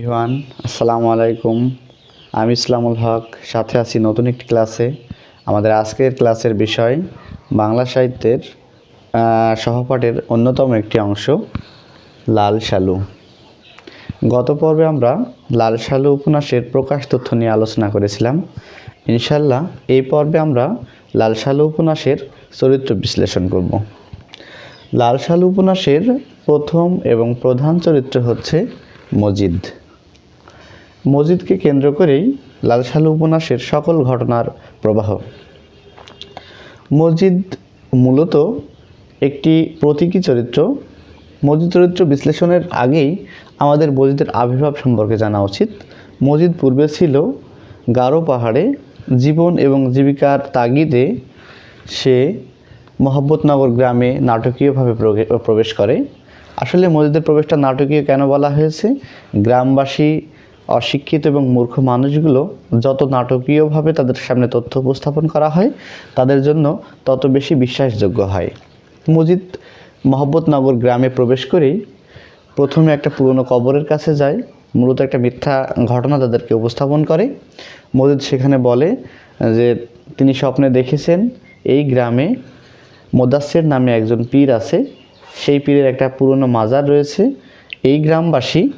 রিহান আসসালামু আলাইকুম। আমি ইসলামুল হক, সাথে আছি নতুন একটি ক্লাসে। আমাদের আজকের ক্লাসের বিষয় বাংলা সাহিত্যের সহপাঠের অন্যতম একটি অংশ, লাল সালু গত পর্বে আমরা লাল সালু উপন্যাসের প্রকাশ তথ্য নিয়ে আলোচনা করেছিলাম। ইনশাল্লাহ এই পর্বে আমরা লাল সালু উপন্যাসের চরিত্র বিশ্লেষণ করব। লাল সালু উপন্যাসের প্রথম এবং প্রধান চরিত্র হচ্ছে মজিদ। মসজিদকে কেন্দ্র করেই লাল সালু উপন্যাসের সকল ঘটনার প্রবাহ। মসজিদ মূলত একটি প্রতীকী চরিত্র। মসজিদ চরিত্র বিশ্লেষণের আগেই আমাদের মসজিদের আবির্ভাব সম্পর্কে জানা উচিত। মসজিদ পূর্বে ছিল গারো পাহাড়ে, জীবন এবং জীবিকার তাগিদে সে মোহাম্মদনগর গ্রামে নাটকীয়ভাবে প্রবেশ করে। আসলে মসজিদের প্রবেশটা নাটকীয় কেন বলা হয়েছে? গ্রামবাসী অশিক্ষিত এবং মূর্খ মানুষগুলো যত নাটকীয়ভাবে তাদের সামনে তথ্য উপস্থাপন করা হয়, তাদের জন্য তত বেশি বিশ্বাসযোগ্য হয়। মজিদ মোহাম্মদনগর গ্রামে প্রবেশ করেই প্রথমে একটা পুরনো কবরের কাছে যায়, মূলত একটা মিথ্যা ঘটনা তাদেরকে উপস্থাপন করে। মজিদ সেখানে বলে, যে তিনি স্বপ্নে দেখেছেন এই গ্রামে মোদাসের নামে একজন পীর আছে। সেই পীরের একটা পুরনো মাজার রয়েছে। এই গ্রামবাসী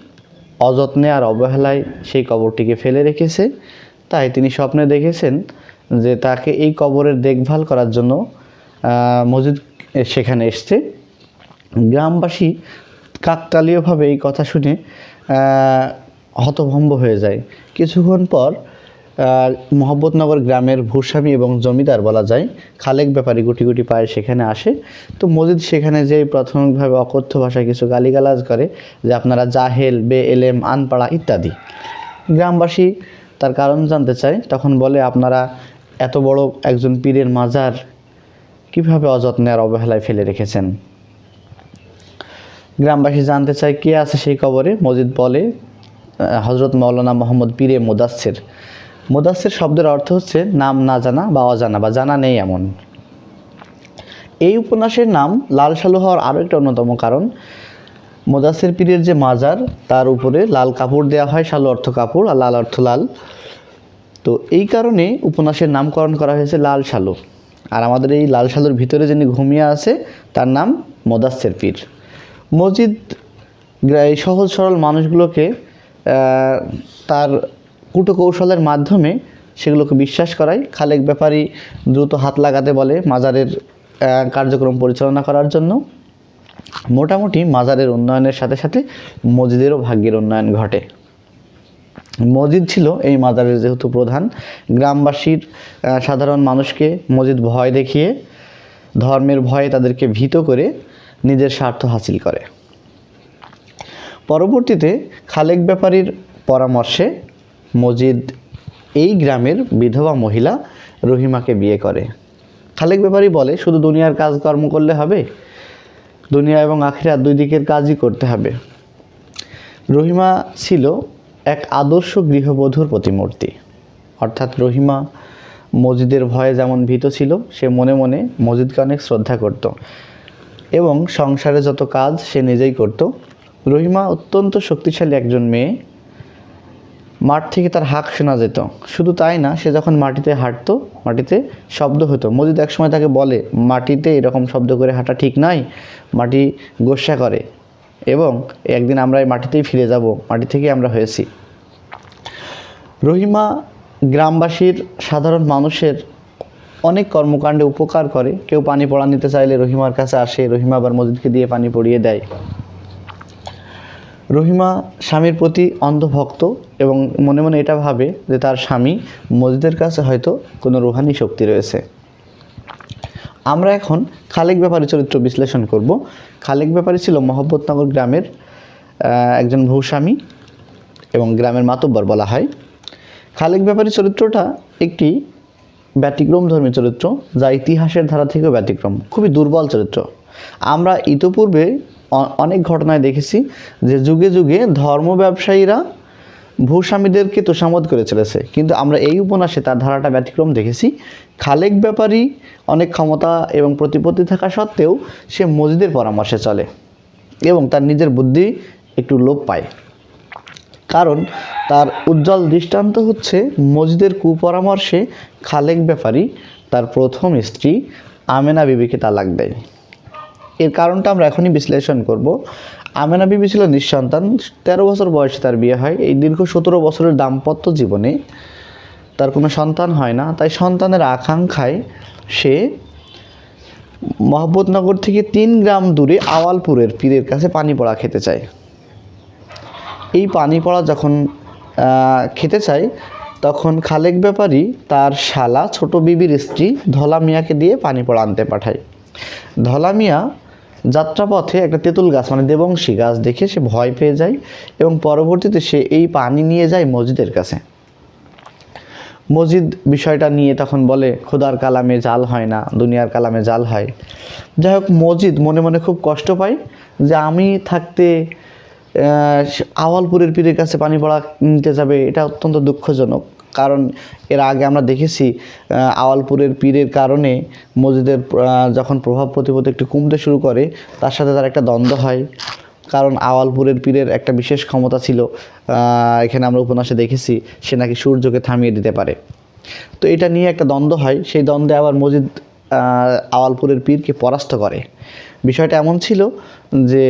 অযত্নে আর অবহেলায় সেই কবরটিকে ফেলে রেখেছে। তাই তিনি স্বপ্নে দেখেছেন যে তাকে এই কবরের দেখভাল করার জন্য মজিদ সেখানে এসছে। গ্রামবাসী কাকতালীয়ভাবে এই কথা শুনে হতভম্ব হয়ে যায়। কিছুক্ষণ পর মোহাম্মদনগর গ্রামের ভূস্বামী এবং জমিদার বলা যায়। খালেক ব্যাপারী গুটি গুটি পায়ে সেখানে আসে। তো মজিদ সেখানে যে প্রাথমিকভাবে অকথ্য ভাষায় কিছু গালিগালাজ করে যে আপনারা জাহেল বে এলেম আনপাড়া ইত্যাদি। গ্রামবাসী তার কারণ জানতে চায়। তখন বলে, আপনারা এত বড় একজন পীরের মাজার কীভাবে অযত্নে আর অবহেলায় ফেলে রেখেছেন? গ্রামবাসী জানতে চায়, কে আছে সেই কবরে? মজিদ বলে হজরত মৌলানা মোহাম্মদ পীরে মোদাচ্ছের মোদাচ্ছের শব্দের অর্থ হচ্ছে নাম না জানা বা অজানা বা জানা নেই এমন। এই উপন্যাসের নাম লাল সালু হওয়ার আরও একটা অন্যতম কারণ। মোদাসের পীরের যে মাজার, তার উপরে লাল কাপড় দেওয়া হয় সালু অর্থ কাপড় আর লাল অর্থ লাল। তো এই কারণে উপন্যাসের নামকরণ করা হয়েছে লাল সালু আর আমাদের এই লাল সালুর ভিতরে যিনি ঘুমিয়ে আছে, তার নাম মোদাসের পীর। মসজিদ সহজ সরল মানুষগুলোকে তার কুটো কৌশলের মাধ্যমে সেগুলোকে বিশ্বাস করায়। খালেক ব্যাপারী দ্রুত হাত লাগাতে বলে মাজারের কার্যক্রম পরিচালনা করার জন্য। মোটামুটি মাজারের উন্নয়নের সাথে সাথে মসজিদেরও ভাগ্যের উন্নয়ন ঘটে। মসজিদ ছিল এই মাজারের যেহেতু প্রধান। গ্রামবাসীর সাধারণ মানুষকে মসজিদ ভয় দেখিয়ে, ধর্মের ভয়ে তাদেরকে ভীত করে নিজের স্বার্থ হাসিল করে। পরবর্তীতে খালেক ব্যাপারীর পরামর্শে মসজিদ এই গ্রামের বিধবা মহিলা রহিমাকে বিয়ে করে। খালেক ব্যাপারী বলে, শুধু দুনিয়ার কাজকর্ম করলে হবে? দুনিয়া এবং আখিরা দুই দিকের কাজই করতে হবে। রহিমা ছিল এক আদর্শ গৃহবধূর প্রতিমূর্তি। অর্থাৎ রহিমা মসজিদের ভয়ে যেমন ভীত ছিল, সে মনে মনে মসজিদকে অনেক শ্রদ্ধা করত এবং সংসারে যত কাজ সে নিজেই করত। রহিমা অত্যন্ত শক্তিশালী একজন মেয়ে মাঠ থেকে তার হাঁক শোনা যেত। শুধু তাই না, সে যখন মাটিতে হাঁটতো, মাটিতে শব্দ হতো। মসজিদ একসময় তাকে বলে, মাটিতে এরকম শব্দ করে হাঁটা ঠিক নয় মাটি গোসা করে এবং একদিন আমরা এই মাটিতেই ফিরে যাব, মাটি থেকে আমরা হয়েছি। রহিমা গ্রামবাসীর সাধারণ মানুষের অনেক কর্মকাণ্ডে উপকার করে। কেউ পানি পড়া নিতে চাইলে রহিমার কাছে আসে, রহিমা আবার মসজিদকে দিয়ে পানি পড়িয়ে দেয়। রহিমা স্বামীর প্রতি অন্ধভক্ত এবং মনে মনে এটা ভাবে যে তার স্বামী মসজিদের কাছে হয়তো কোনো রুহানি শক্তি রয়েছে। আমরা এখন খালেক ব্যাপারী চরিত্র বিশ্লেষণ করব। খালেক ব্যাপারী ছিল মোহাম্মদনগর গ্রামের একজন ভূস্বামী এবং গ্রামের মাতব্বর বলা হয়। খালেক ব্যাপারী চরিত্রটা একটি ব্যতিক্রমধর্মী চরিত্র, যা ইতিহাসের ধারা থেকেও ব্যতিক্রম, খুবই দুর্বল চরিত্র। আমরা ইতোপূর্বে অনেক ঘটনায় দেখেছি যে যুগে যুগে ধর্ম ব্যবসায়ীরা ভূস্বামীদেরকে তোষামত করে চলেছে। কিন্তু আমরা এই উপন্যাসে তার ধারাটা ব্যতিক্রম দেখেছি। খালেক ব্যাপারী অনেক ক্ষমতা এবং প্রতিপত্তি থাকা সত্ত্বেও সে মসজিদের পরামর্শে চলে এবং তার নিজের বুদ্ধি একটু লোপ পায়। কারণ তার উজ্জ্বল দৃষ্টান্ত হচ্ছে মসজিদের কুপরামর্শে খালেক ব্যাপারী তার প্রথম স্ত্রী আমেনা বিবিকে তালাক দেয়। এর কারণটা আমরা এখনই বিশ্লেষণ করব। আমেনা বিবি ছিল নিঃসন্তান, তেরো বছর বয়সে তার বিয়ে হয়। এই দীর্ঘ সতেরো বছরের দাম্পত্য জীবনে তার কোনো সন্তান হয় না। তাই সন্তানের আকাঙ্ক্ষায় সে মোহাম্মদনগর থেকে তিন গ্রাম দূরে আওয়ালপুরের পীরের কাছে পানি পড়া খেতে চায়। এই পানি পড়া যখন খেতে চায়, তখন খালেক ব্যাপারী তার শালা ছোট বিবির স্ত্রী ধলা মিয়াকে দিয়ে পানি পড়া আনতে পাঠায়। ধলা মিয়া যাত্রাপথে একটা তেঁতুল গাছ মানে দেবংশী গাছ দেখে সে ভয় পেয়ে যায় এবং পরবর্তীতে সে এই পানি নিয়ে যায় মসজিদের কাছে। মসজিদ বিষয়টা নিয়ে তখন বলে, খোদার কালামে জাল হয় না, দুনিয়ার কালামে জাল হয়। যাই হোক, মসজিদ মনে মনে খুব কষ্ট পায় যে আমি থাকতে আওয়ালপুরের পীরের কাছে পানি পড়া নিতে যাবে, এটা অত্যন্ত দুঃখজনক। কারণ এর আগে আমরা দেখেছি আওয়ালপুরের পীরের কারণে মসজিদের যখন প্রভাব প্রতিপত্তি একটু কমতে শুরু করে, তার সাথে তার একটা দ্বন্দ্ব হয়। কারণ আওয়ালপুরের পীরের একটা বিশেষ ক্ষমতা ছিল এখানে আমরা উপন্যাসে দেখেছি, সে নাকি সূর্যকে থামিয়ে দিতে পারে। তো এটা নিয়ে একটা দ্বন্দ্ব হয়। সেই দ্বন্দ্বে আবার মসজিদ আওয়ালপুরের পীরকে পরাস্ত করে। বিষয়টা এমন ছিল যে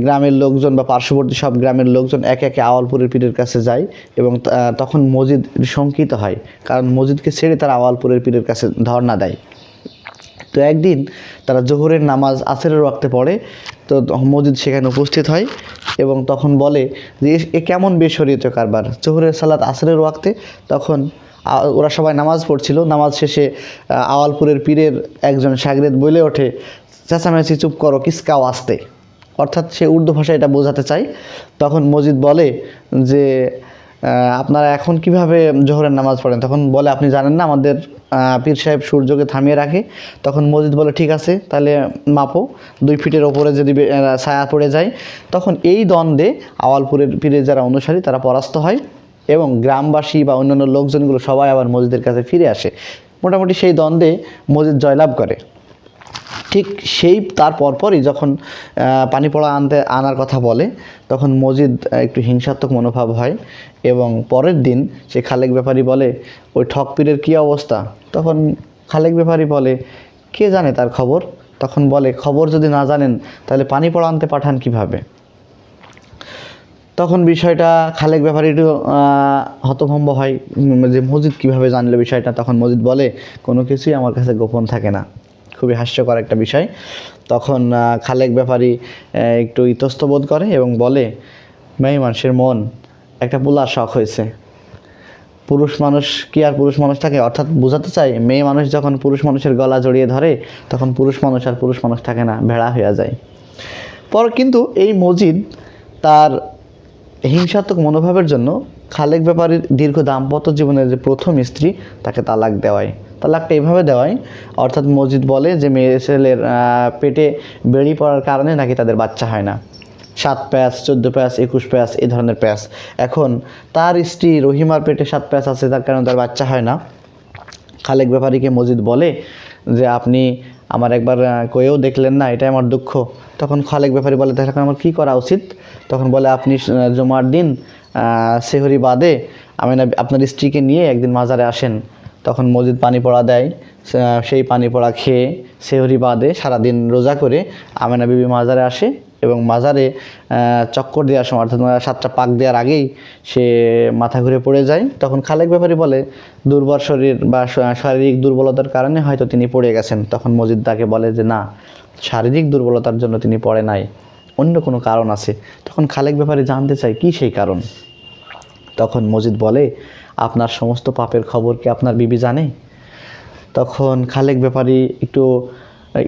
গ্রামের লোকজন বা পার্শ্ববর্তী সব গ্রামের লোকজন একে একে আওয়ালপুরের পীরের কাছে যায় এবং তখন মসজিদ শঙ্কিত হয়। কারণ মসজিদকে ছেড়ে তারা আওয়ালপুরের পীরের কাছে ধর্ণা দেয়। তো একদিন তারা জোহরের নামাজ আসরের ওয়াক্তে পড়ে, তো মসজিদ সেখানে উপস্থিত হয় এবং তখন বলে যে, এ- কেমন বেশরীয়ত কারবার? জোহরের সালাত আসরের ওয়াক্তে তখন ওরা সবাই নামাজ পড়ছিল। নামাজ শেষে আওয়ালপুরের পীরের একজন সাগরেদ বলে ওঠে, চেঁচামেচি, চুপ করো, কিসকাও আসতে। অর্থাৎ সে উর্দু ভাষায় এটা বোঝাতে চায়। তখন মসজিদ বলে যে আপনারা এখন কীভাবে জোহরের নামাজ পড়েন? তখন বলে, আপনি জানেন না, আমাদের পীর সাহেব সূর্যকে থামিয়ে রাখে। তখন মসজিদ বলে, ঠিক আছে, তাহলে মাপো, দুই ফিটের ওপরে যদি ছায়া পড়ে যায়। তখন এই দ্বন্দ্বে আওয়ালপুরের পীরের যারা অনুসারী, তারা পরাস্ত হয় এবং গ্রামবাসী বা অন্যান্য লোকজনগুলো সবাই আবার মসজিদের কাছে ফিরে আসে। মোটামুটি সেই দ্বন্দ্বে মসজিদ জয়লাভ করে। ঠিক সেই তার পরপরই যখন পানি পড়া আনতে, আনার কথা বলে, তখন মজিদ একটু হিংসাত্মক মনোভাব হয় এবং পরের দিন সে খালেক ব্যাপারী বলে, ওই ঠক পীরের কী অবস্থা? তখন খালেক ব্যাপারী বলে, কে জানে তার খবর? তখন বলে, খবর যদি না জানেন, তাহলে পানি পড়া আনতে পাঠান কীভাবে? তখন বিষয়টা খালেক ব্যাপারে একটু হতভম্ব হয়। যে মসজিদ কীভাবে জানলো বিষয়টা? তখন মসজিদ বলে, কোনো কিছুই আমার কাছে গোপন থাকে না। খুবই হাস্যকর একটা বিষয়। তখন খালেক ব্যাপারী একটু ইতস্ত বোধ করে এবং বলে, মেয়ে মানুষের মন, একটা পোলার শখ হয়েছে। পুরুষ মানুষ কি আর পুরুষ মানুষ থাকে? অর্থাৎ বোঝাতে চাই, মেয়ে মানুষ যখন পুরুষ মানুষের গলা জড়িয়ে ধরে, তখন পুরুষ মানুষ আর পুরুষ মানুষ থাকে না, ভেড়া হয়ে যায়। পর কিন্তু এই মজিদ তার হিংসাত্মক মনোভাবের জন্য খালেক ব্যাপারীর দীর্ঘ দাম্পত্য জীবনের যে প্রথম স্ত্রী, তাকে তালাক দেওয়ায়। তালাকটা এইভাবে দেওয়ায়, অর্থাৎ মসজিদ বলে যে মেয়ে ছেলের পেটে বেড়ি পড়ার কারণে নাকি তাদের বাচ্চা হয় না। সাত প্যাঁচ, চোদ্দ প্যাঁচ, একুশ প্যাঁচ এই ধরনের প্যাঁচ। এখন তার স্ত্রী রহিমার পেটে সাত প্যাঁচ আছে, তার কারণে তার বাচ্চা হয় না। খালেক ব্যাপারীকে মসজিদ বলে যে, আপনি আমার একবার কয়েও দেখলেন না, এটাই আমার দুঃখ। তখন খালেক ব্যাপারী বলে তাহলে এখন আমার কী করা উচিত? তখন বলে, আপনি জুমার দিন সেহরি বাদে আমি না আপনার স্ত্রীকে নিয়ে একদিন মাজারে আসেন। তখন মসজিদ পানি পড়া দেয়। সেই পানি পড়া খেয়ে সেহরি বাদে সারাদিন রোজা করে আমেনা বিবি মাজারে আসে এবং মাজারে চক্কর দেওয়ার সময়, অর্থাৎ সাতটা পাক দেওয়ার আগেই সে মাথা ঘুরে পড়ে যায়। তখন খালেক ব্যাপারী বলে, দুর্বল শরীর বা শারীরিক দুর্বলতার কারণে হয়তো তিনি পড়ে গেছেন। তখন মসজিদ তাকে বলে যে, না, শারীরিক দুর্বলতার জন্য তিনি পড়ে নাই। অন্য কোনো কারণ আছে। তখন খালেক ব্যাপারী জানতে চায়, কি সেই কারণ? তখন মজিদ বলে, আপনার সমস্ত পাপের খবর কি আপনার বিবি জানে? তখন খালেক ব্যাপারী একটু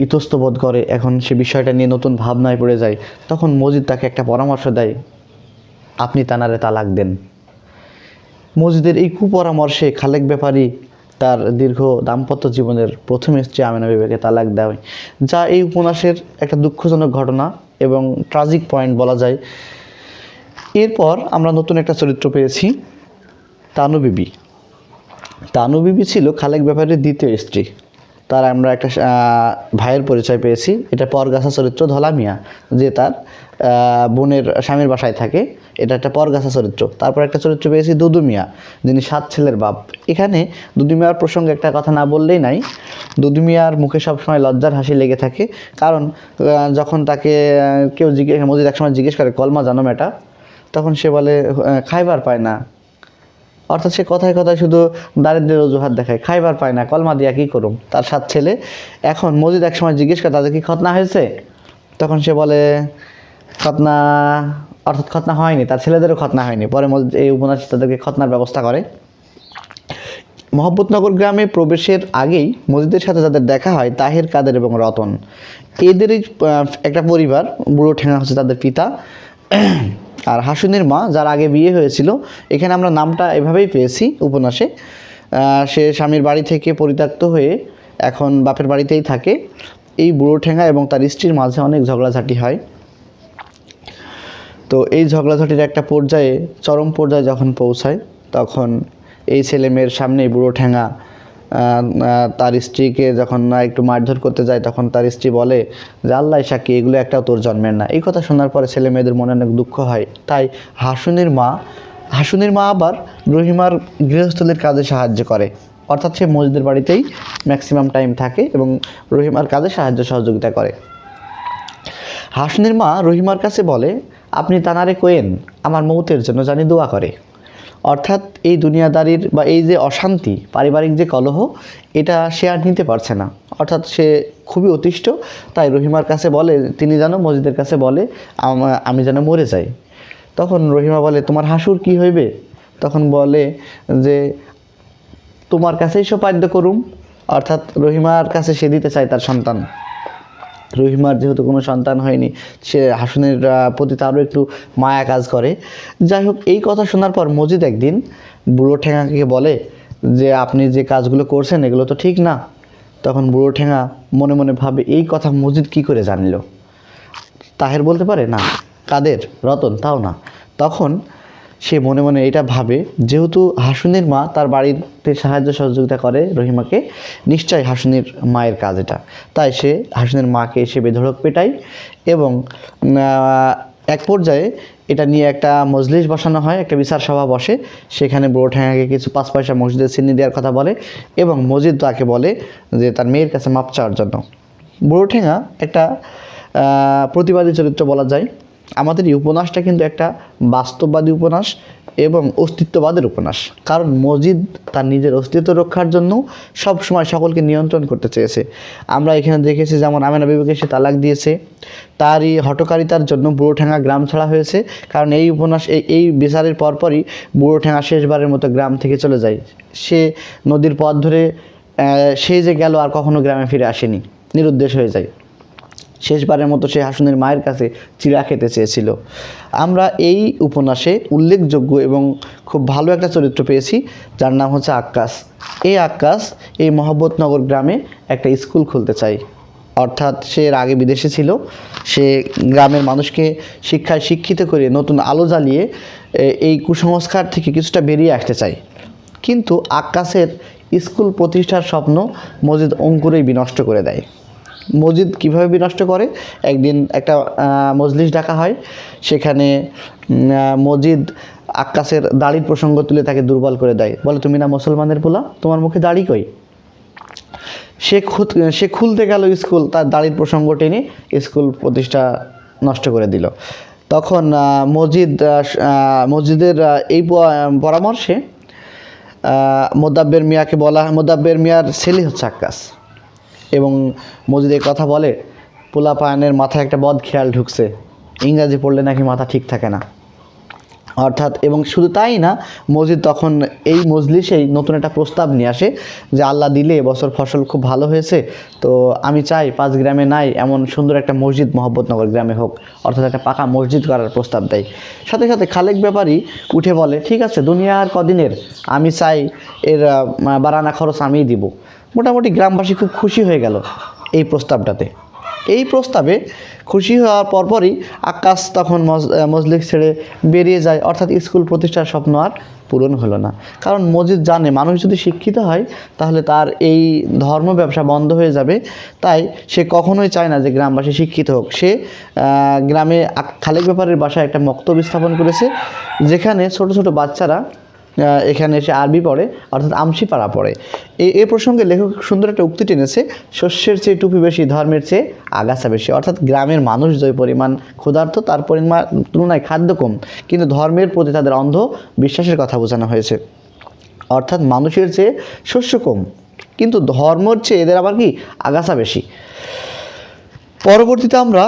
ইতস্তবোধ করে, এখন সে বিষয়টা নিয়ে নতুন ভাবনায় পড়ে যায়। তখন মজিদ তাকে একটা পরামর্শ দেয়, আপনি তানারে তালাক দেন। মসজিদের এই কুপরামর্শে খালেক ব্যাপারী তার দীর্ঘ দাম্পত্য জীবনের প্রথম স্ত্রী আমিনা বিবেকে তালাক দেয়, যা এই উপন্যাসের একটা দুঃখজনক ঘটনা। এবং ট্রাজিক পয়েন্ট বলা যায়। এরপর আমরা নতুন একটা চরিত্র পেয়েছি তানু বিবি তানু বিবি ছিল খালেক ব্যাপারের দ্বিতীয় স্ত্রী। তার আমরা একটা ভাইয়ের পরিচয় পেয়েছি। এটা পরগাছা চরিত্র ধলামিয়া, যে তার বোনের স্বামীর বাসায় থাকে। এটা একটা পরগাছা চরিত্র। তারপর একটা চরিত্র পেয়েছি দুদু মিয়া যিনি সাত ছেলের বাপ। এখানে দুদু মিয়ার প্রসঙ্গে একটা কথা না বললেই নাই দুদু মিয়ার মুখে সবসময় লজ্জার হাসি লেগে থাকে। কারণ যখন তাকে কেউ জিজ্ঞেস মজিদ একসময় জিজ্ঞেস করে, কলমা জানো মেটা তখন সে বলে খাইবার পায় না। অর্থাৎ সে কথায় কথায় শুধু দারিদ্রের অজুহাত দেখায়, খাইবার পায় না, কলমা দিয়া কী করুম? তার সাত ছেলে। এখন মজিদ একসময় জিজ্ঞেস করে, তাদের কি খতনা হয়েছে? তখন সে বলে খতনা অর্থাৎ খতনা হয়নি, তার ছেলেদেরও খতনা হয়নি। পরে এই উপন্যাস তাদেরকে খতনার ব্যবস্থা করে। মোহাম্মদনগর গ্রামে প্রবেশের আগেই মসজিদের সাথে যাদের দেখা হয়, তাহের, কাদের এবং রতন। এদেরই একটা পরিবার, বুড়ো ঠেঙা হচ্ছে তাদের পিতা। আর হাসুনের মা, যার আগে বিয়ে হয়েছিল, এখানে আমরা নামটা এভাবেই পেয়েছি উপন্যাসে। সে স্বামীর বাড়ি থেকে পরিত্যক্ত হয়ে এখন বাপের বাড়িতেই থাকে। এই বুড়ো ঠেঙা এবং তার স্ত্রীর মাঝে অনেক ঝগড়াঝাটি হয়। তো এই ঝগড়াঝাটির একটা পর্যায়ে, চরম পর্যায়ে যখন পৌঁছায়, তখন এই ছেলে মেয়ের সামনে বুড়ো ঠ্যাঙা তার স্ত্রীকে যখন না একটু মারধর করতে যায়, তখন তার স্ত্রী বলে, যে আল্লাহ সাক্ষী, এগুলো একটাও তোর জন্মের না। এই কথা শোনার পরে ছেলে মেয়েদের মনে অনেক দুঃখ হয়। তাই হাসুনের মা হাসুনের মা আবার রহিমার গৃহস্থলীর কাজে সাহায্য করে। অর্থাৎ সে মসজিদের বাড়িতেই ম্যাক্সিমাম টাইম থাকে এবং রহিমার কাজে সাহায্য সহযোগিতা করে। হাসনের মা রহিমার কাছে বলে আপনি তানারে কোয়েন, আমার মৌতের জন্য জানি দোয়া করে। অর্থাৎ এই দুনিয়াদারির বা এই যে অশান্তি, পারিবারিক যে কলহ, এটা সে আর নিতে পারছে না। অর্থাৎ সে খুবই অতিষ্ঠ, তাই রহিমার কাছে বলে, তিনি যেন মসজিদের কাছে বলে, আমি যেন মরে যাই। তখন রহিমা বলে, তোমার হাসুর কি হইবে? তখন বলে যে, তোমার কাছেই সোপাদ্য করুম। অর্থাৎ রহিমার কাছে সে দিতে চায় তার সন্তান। রহিমার যেহেতু কোনো সন্তান হয়নি, সে হাসনের প্রতি তারও একটু মায়া কাজ করে। যাই হোক, এই কথা শোনার পর মজিদ একদিন বুড়ো ঠেঙাকে বলে যে, আপনি যে কাজগুলো করছেন, এগুলো তো ঠিক না। তখন বুড়ো ঠেঙা মনে মনে ভাবে, এই কথা মজিদ কি করে জানলো? তাহের বলতে পারে, না, কাদের? রতন, তাও না। তখন সে মনে মনে এটা ভাবে, যেহেতু হাসুনের মা তার বাড়িতে সাহায্য সহযোগিতা করে রহিমাকে নিশ্চয়ই হাসুনের মায়ের কাজ এটা। তাই সে হাসুনের মাকে এসে বেধড়ক পেটায় এবং এক পর্যায়ে এটা নিয়ে একটা মজলিস বসানো হয়, একটা বিচার সভা বসে। সেখানে বুড়ো ঠ্যাঙাকে কিছু পাঁচ পয়সা মসজিদের চিনি দেওয়ার কথা বলে এবং মসজিদ তাকে বলে যে তার মেয়ের কাছে মাপ চাওয়ার জন্য। বুড়ো ঠেঙা একটা প্রতিবাদী চরিত্র বলা যায়। আমাদের এই উপন্যাসটা কিন্তু একটা বাস্তববাদী উপন্যাস এবং অস্তিত্ববাদের উপন্যাস। কারণ মজিদ তার নিজের অস্তিত্ব রক্ষার জন্য সব সময় সকলকে নিয়ন্ত্রণ করতে চেয়েছে। আমরা এখানে দেখেছি যেমন আমেনা বিবেকে সে তালাক দিয়েছে, তারই হটকারিতার জন্য বুড়োঠেঙ্গা গ্রাম ছাড়া হয়েছে। কারণ এই উপন্যাস, এই বিচারের পরপরই বুড়োঠেঙ্গা শেষবারের মতো গ্রাম থেকে চলে যায়। সে নদীর পথ ধরে সে যে গেল আর কখনো গ্রামে ফিরে আসেনি, নিরুদ্দেশ হয়ে যায়। শেষবারের মতো সে হাসুনের মায়ের কাছে চিড়া খেতে চেয়েছিল। আমরা এই উপন্যাসে উল্লেখযোগ্য এবং খুব ভালো একটা চরিত্র পেয়েছি, যার নাম হচ্ছে আক্কাস। এই আক্কাস এই মহব্বতনগর গ্রামে একটা স্কুল খুলতে চাই অর্থাৎ সে এর আগে বিদেশে ছিল। সে গ্রামের মানুষকে শিক্ষায় শিক্ষিত করে নতুন আলো জ্বালিয়ে এই কুসংস্কার থেকে কিছুটা বেরিয়ে আসতে চায়। কিন্তু আক্কাসের স্কুল প্রতিষ্ঠার স্বপ্ন মসজিদ অঙ্কুরেই বিনষ্ট করে দেয়। মসজিদ কীভাবে বিনষ্ট করে? একদিন একটা মজলিস ডাকা হয়। সেখানে মসজিদ আক্কাসের দাড়ির প্রসঙ্গ তুলে তাকে দুর্বল করে দেয়। বলে, তুমি না মুসলমানের পোলা? তোমার মুখে দাড়ি কই? সে খুদ সে খুলতে গেল স্কুল, তার দাড়ির প্রসঙ্গ টেনে স্কুল প্রতিষ্ঠা নষ্ট করে দিল। তখন মসজিদ মসজিদের এই পরামর্শে মোদাব্বের মিয়াকে বলা, মোদাব্বের মিয়ার ছেলে হচ্ছে আক্কাস এবং মসজিদ এই কথা বলে পোলা পায়নের মাথায় একটা বদ খেয়াল ঢুকছে। ইংরাজি পড়লে নাকি মাথা ঠিক থাকে না। অর্থাৎ, এবং শুধু তাই না মসজিদ তখন এই মজলিসেই নতুন একটা প্রস্তাব নিয়ে আসে যে আল্লাহ দিলে এবছর ফসল খুব ভালো হয়েছে। তো আমি চাই পাঁচ গ্রামে নাই, এমন সুন্দর একটা মসজিদ মোহাম্মদনগর গ্রামে হোক, অর্থাৎ একটা পাকা মসজিদ করার প্রস্তাব দেয়। সাথে সাথে খালেক ব্যাপারী উঠে বলে, ঠিক আছে দুনিয়ার কদিনের, আমি চাই এর বারানা খরচ আমিই দিব। মোটামুটি গ্রামবাসী খুব খুশি হয়ে গেল এই প্রস্তাবটাতে। এই প্রস্তাবে খুশি হওয়ার পরপরই আকাশ তখন মজ- আহ, মজলিস ছেড়ে বেরিয়ে যায়। অর্থাৎ স্কুল প্রতিষ্ঠার স্বপ্ন আর পূরণ হলো না। কারণ মসজিদ জানে মানুষ যদি শিক্ষিত হয় তাহলে তার এই ধর্ম ব্যবসা বন্ধ হয়ে যাবে। তাই সে কখনোই চায় না যে গ্রামবাসী শিক্ষিত হোক। সে গ্রামে খালেক ব্যাপারের বাসায় একটা মক্তব স্থাপন করেছে যেখানে ছোট ছোট বাচ্চারা এখানে এসে আরবি পড়ে, অর্থাৎ আমসি পাড়া। পড়ে এই এ প্রসঙ্গে লেখক সুন্দর একটা উক্তি টেনেছে, শস্যের চেয়ে টুপি বেশি, ধর্মের চেয়ে আগাছা বেশি। অর্থাৎ গ্রামের মানুষ যে পরিমাণ ক্ষুধার্ত, তার পরিমাণ তুলনায় খাদ্য কম, কিন্তু ধর্মের প্রতি তাদের অন্ধ বিশ্বাসের কথা বোঝানো হয়েছে। অর্থাৎ মানুষের চেয়ে শস্য কম, কিন্তু ধর্মর চেয়ে এদের আবার কি? আগাছা বেশি। পরবর্তীতে আমরা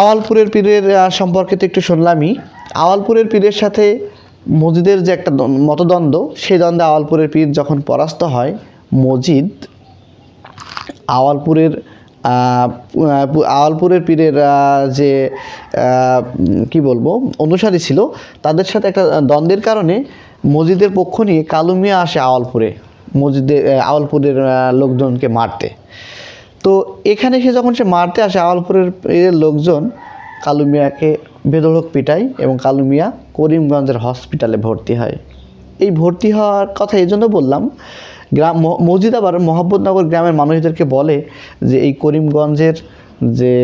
আওয়ালপুরের পীরের সম্পর্কে তো একটু শুনলামই। আওয়ালপুরের পীরের সাথে মজিদের যে একটা মতদ্বন্দ্ব সেই দ্বন্দ্বে আওয়ালপুরের পীর যখন পরাস্ত হয় মজিদ আওয়ালপুরের আওয়ালপুরের পীরের যে কি বলব অনুসারী ছিল তাদের সাথে একটা দ্বন্দ্বের কারণে মসজিদের পক্ষ নিয়ে কালুমিয়া আসে আওয়ালপুরে মসজিদের আহ, আওয়ালপুরের লোকজনকে মারতে। তো এখানে সে যখন সে মারতে আসে আওয়ালপুরের লোকজন কালু মিয়াকে বেদড়ক পিটায় এবং কালু মিয়া করিমগঞ্জের হসপিটালে ভর্তি হয়। এই ভর্তি হওয়ার কথা এই জন্য বললাম, গ্রাম মসজিদ আবার মোহাম্মদনগর গ্রামের মানুষদেরকে বলে যে এই করিমগঞ্জের যে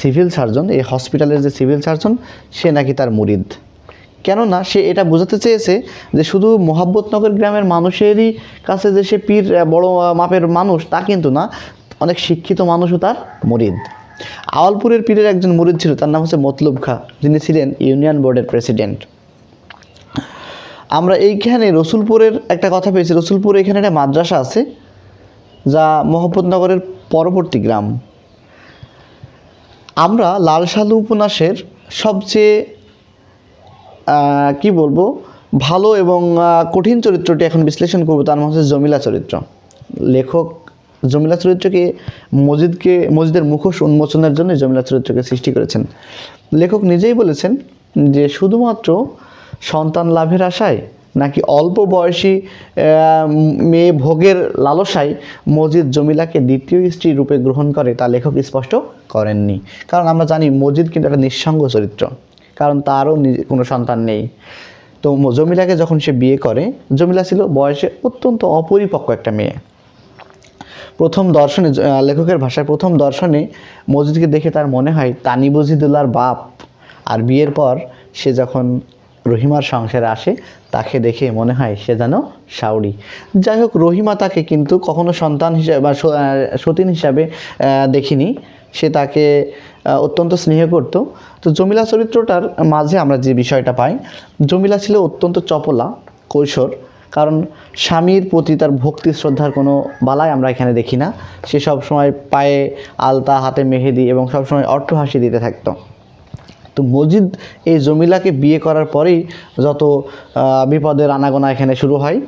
সিভিল সার্জন, এই হসপিটালের যে সিভিল সার্জন, সে নাকি তার মুরিদ। কেননা সে এটা বোঝাতে চেয়েছে যে শুধু মোহাব্বতনগর গ্রামের মানুষেরই কাছে যে সে পীর, বড় মাপের মানুষ তা কিন্তু না, অনেক শিক্ষিত মানুষও তার মুরিদ। আওয়ালপুরের পীরের একজন মুরিদ ছিল, তার নাম হচ্ছে মতলুব খা, যিনি ছিলেন ইউনিয়ন বোর্ডের প্রেসিডেন্ট। আমরা এইখানে রসুলপুরের একটা কথা পেয়েছি, রসুলপুরে এখানে একটা মাদ্রাসা আছে, যা মোহাম্মদনগরের পরবর্তী গ্রাম। আমরা লাল সালু উপন্যাসের সবচেয়ে কি বলব, ভালো এবং কঠিন চরিত্রটি এখন বিশ্লেষণ করব, তার হচ্ছে জমিলা চরিত্র। লেখক জমিলা চরিত্রকে মসজিদকে মসজিদের মুখোশ উন্মোচনের জন্য জমিলা চরিত্রকে সৃষ্টি করেছেন। লেখক নিজেই বলেছেন যে শুধুমাত্র সন্তান লাভের আশায় নাকি অল্প বয়সী মেয়ে ভোগের লালসায় মসজিদ জমিলাকে দ্বিতীয় স্ত্রী রূপে গ্রহণ করে তা লেখক স্পষ্ট করেননি। কারণ আমরা জানি মসজিদ কিন্তু একটা নিঃসঙ্গ চরিত্র, কারণ তারও কোনো সন্তান নেই। তো জমিলাকে যখন সে বিয়ে করে, জমিলা ছিল বয়সে অত্যন্ত অপরিপক্ক একটা মেয়ে। প্রথম দর্শনে লেখকের ভাষায় প্রথম দর্শনে মসজিদকে দেখে তার মনে হয় তানি বজিদুল্লার বাপ। আর বিয়ের পর সে যখন রহিমার সংসারে আসে, তাকে দেখে মনে হয় সে যেন সাউরি যাই হোক, রহিমা তাকে কিন্তু কখনো সন্তান হিসাবে বা সতীন হিসাবে দেখিনি। সে তাকে অত্যন্ত স্নেহ করত। তো জমিলা চরিত্রটার মাঝে আমরা যে বিষয়টা পাই, জমিলা ছিল অত্যন্ত চপলা, কৈশোর। কারণ স্বামীর প্রতি তার ভক্তি, শ্রদ্ধার কোনো বালাই আমরা এখানে দেখি না। সে সব সময় পায়ে আলতা, হাতে মেহেদি এবং সবসময় অট্ট হাসি দিতে থাকতো। তো মজিদ এই জমিলাকে বিয়ে করার পরেই যত বিপদের আনাগোনা এখানে শুরু হয়।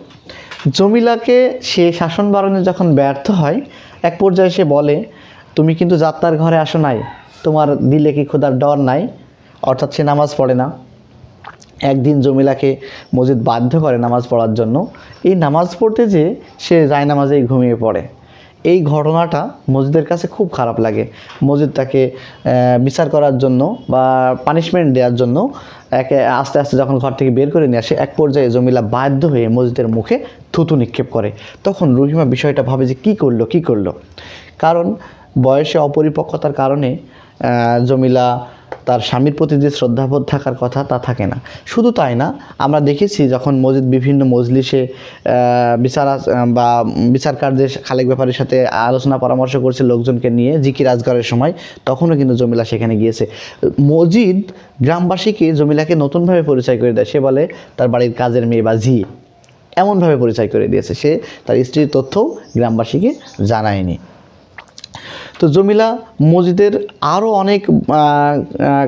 জমিলাকে সে শাসন বারণে যখন ব্যর্থ হয়, এক পর্যায়ে সে বলে, তুমি কিন্তু যাত্রার ঘরে আসো নাই। তোমার দিলে কি খোদার ডর নাই? অর্থাৎ সে নামাজ পড়ে না। একদিন জমিলাকে মসজিদ বাধ্য করে নামাজ পড়ার জন্য। এই নামাজ পড়তে যে সে যায় নামাজেই ঘুমিয়ে পড়ে। এই ঘটনাটা মসজিদের কাছে খুব খারাপ লাগে। মসজিদ তাকে বিচার করার জন্য বা পানিশমেন্ট দেওয়ার জন্য একে আস্তে আস্তে যখন ঘর থেকে বের করে নিয়ে আসে, এক পর্যায়ে জমিলা বাধ্য হয়ে মসজিদের মুখে থুতু নিক্ষেপ করে। তখন রহিমা বিষয়টা ভাবে যে কী করল কী করল? কারণ বয়সে অপরিপক্কতার কারণে জমিলা তার স্বামীর প্রতি যে শ্রদ্ধাবোধ থাকার কথা তা থাকে না। শুধু তাই না, আমরা দেখেছি যখন মসজিদ বিভিন্ন মজলিসে বিচার বা বিচার কার্যের খালেক ব্যাপারের সাথে আলোচনা পরামর্শ করছে লোকজনকে নিয়ে জিকির আজগরের সময়, তখনও কিন্তু জমিলা সেখানে গিয়েছে। মসজিদ গ্রামবাসীকে জমিলাকে নতুনভাবে পরিচয় করে দেয়। সে বলে, তার বাড়ির কাজের মেয়ে বা ঝি। এমনভাবে পরিচয় করে দিয়েছে। সে তার স্ত্রীর তথ্যও গ্রামবাসীকে জানায়নি। তো জমিলা মসজিদের আরও অনেক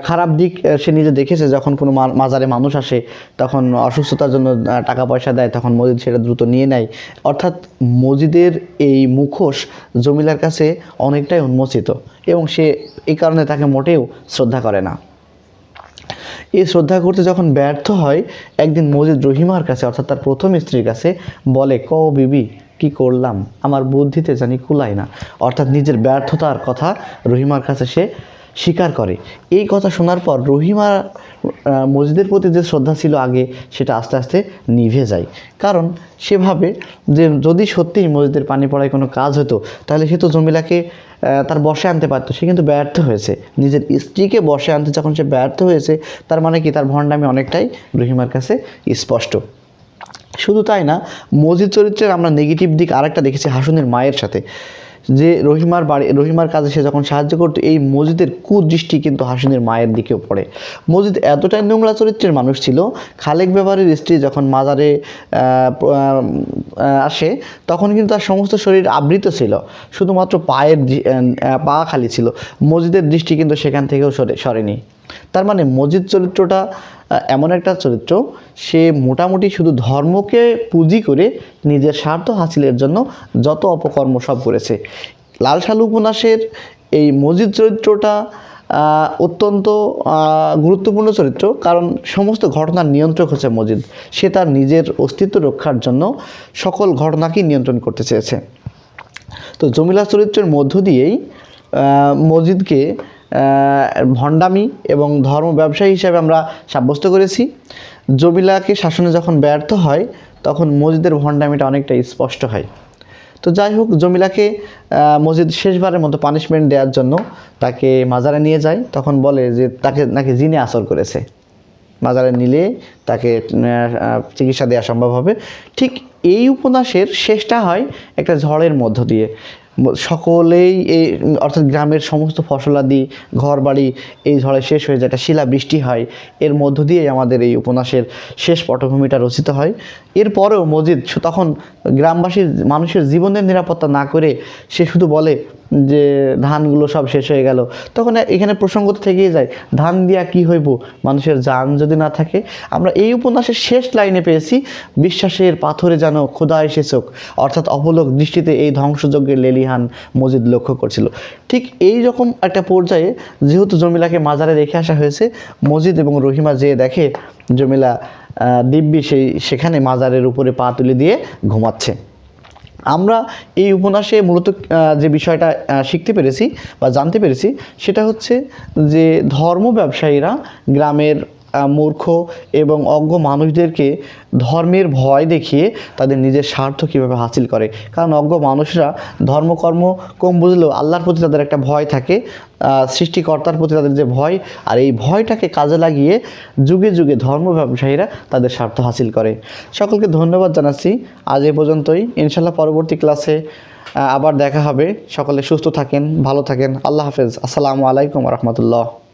খারাপ দিক সে নিজে দেখেছে। যখন কোনো মাজারে মানুষ আসে, তখন অসুস্থতার জন্য টাকা পয়সা দেয়, তখন মসজিদ সেটা দ্রুত নিয়ে নেয়। অর্থাৎ মসজিদের এই মুখোশ জমিলার কাছে অনেকটাই উন্মোচিত এবং সে এই কারণে তাকে মোটেও শ্রদ্ধা করে না। এই শ্রদ্ধা করতে যখন ব্যর্থ হয়, একদিন মজিদ রহিমার কাছে, অর্থাৎ তার প্রথম স্ত্রীর কাছে বলে ক বিবি কি করলাম? আমার বুদ্ধিতে জানি কুলায় না। অর্থাৎ নিজের ব্যর্থতার কথা রহিমার কাছে সে স্বীকার করে। এই কথা শোনার পর রহিমা মসজিদের প্রতি যে শ্রদ্ধা ছিল আগে, সেটা আস্তে আস্তে নিভে যায়। কারণ সেভাবে যে যদি সত্যিই মসজিদের পানি পড়ায় কোনো কাজ হতো, তাহলে সে তো জমিলাকে তার বসে আনতে পারতো। সে কিন্তু ব্যর্থ হয়েছে। নিজের স্ত্রীকে বসে আনতে যখন সে ব্যর্থ হয়েছে, তার মানে কি? তার ভণ্ডামি অনেকটাই রহিমার কাছে স্পষ্ট। শুধু তাই না, মজিদ চরিত্রের আমরা নেগেটিভ দিক আরেকটা দেখেছি হাসনের মায়ের সাথে, যে রহিমার বাড়ি, রহিমার কাজে সে যখন সাহায্য করতো, এই মসজিদের কুদৃষ্টি কিন্তু হাসিনের মায়ের দিকেও পড়ে। মসজিদ এতটাই নোংরা চরিত্রের মানুষ ছিল, খালেক ব্যাপারের স্ত্রী যখন মাজারে আসে, তখন কিন্তু তার সমস্ত শরীর আবৃত ছিল, শুধুমাত্র পায়ের পা খালি ছিল। মসজিদের দৃষ্টি কিন্তু সেখান থেকেও সরে, সরেনি। তার মানে মসজিদ চরিত্রটা এমন একটা চরিত্র সে মোটামুটি শুধু ধর্মকে পুঁজি করে নিজের স্বার্থ হাসিলের জন্য যত অপকর্ম সব করেছে। লাল সালু উপন্যাসের এই মসজিদ চরিত্রটা অত্যন্ত গুরুত্বপূর্ণ চরিত্র কারণ সমস্ত ঘটনার নিয়ন্ত্রক হচ্ছে মজিদ। সে তার নিজের অস্তিত্ব রক্ষার জন্য সকল ঘটনাকেই নিয়ন্ত্রণ করতে চেয়েছে। তো জমিলা চরিত্রের মধ্য দিয়েই আহ, ভণ্ডামি এবং ধর্ম ব্যবসায়ী হিসাবে আমরা সাব্যস্ত করেছি। জমিলাকে শাসনে যখন ব্যর্থ হয়, তখন মসজিদের ভণ্ডামিটা অনেকটা স্পষ্ট হয়। তো যাই হোক, জমিলাকে মসজিদ শেষবারের মতো পানিশমেন্ট দেওয়ার জন্য তাকে মাজারে নিয়ে যায়। তখন বলে যে তাকে নাকি জিনে আসর করেছে। মাজারে নিলে তাকে চিকিৎসা দেওয়া সম্ভব হবে। ঠিক এই উপন্যাসের শেষটা হয় একটা ঝড়ের মধ্য দিয়ে। সকলেই এই, অর্থাৎ গ্রামের সমস্ত ফসলাদি ঘর বাড়ি এই ঝড়ে শেষ হয়ে যায়, একটা শিলা বৃষ্টি হয়। এর মধ্য দিয়েই আমাদের এই উপন্যাসের শেষ পটভূমিটা রচিত হয়। এরপরেও মজিদ তখন গ্রামবাসীর, মানুষের জীবনের নিরাপত্তা না করে সে শুধু বলে যে ধানগুলো সব শেষ হয়ে গেল। তখন এখানে প্রসঙ্গ তো থেকেই যায়, ধান দিয়া কি হইব? মানুষের যান যদি না থাকে। আমরা এই উপন্যাসের শেষ লাইনে পেয়েছি, বিশ্বাসের পাথরে যেন খোদা এসে চোখ অর্থাৎ অবলোক দৃষ্টিতে এই ধ্বংসযজ্ঞের লেলিহান মজিদ লক্ষ্য করছিল। ঠিক এই রকম একটা পর্যায়ে যেহেতু জমিলাকে মাজারে রেখে আসা হয়েছে, মজিদ এবং রহিমা যেয়ে দেখে জমিলা দিব্যি সেই সেখানে মাজারের উপরে পা তুলে দিয়ে ঘুমাচ্ছে। আমরা এই উপন্যাসে মূলত যে বিষয়টা শিখতে পেরেছি বা জানতে পেরেছি, সেটা হচ্ছে যে ধর্ম ব্যবসায়ীরা গ্রামের মূর্খ এবং অজ্ঞ মানুষদেরকে ধর্মের ভয় দেখিয়ে তাদের নিজের স্বার্থ কীভাবে হাসিল করে। কারণ অজ্ঞ মানুষরা ধর্মকর্ম কম বুঝলেও আল্লাহর প্রতি তাদের একটা ভয় থাকে সৃষ্টিকর্তার প্রতি তাদের যে ভয়, আর এই ভয়টাকে কাজে লাগিয়ে যুগে যুগে ধর্ম ব্যবসায়ীরা তাদের স্বার্থ হাসিল করে। সকলকে ধন্যবাদ জানাচ্ছি। আজ এ পর্যন্তই। ইনশাল্লাহ পরবর্তী ক্লাসে আবার দেখা হবে। সকলে সুস্থ থাকেন, ভালো থাকেন। আল্লাহ হাফেজ। আসসালামু আলাইকুম রহমতুল্লাহ।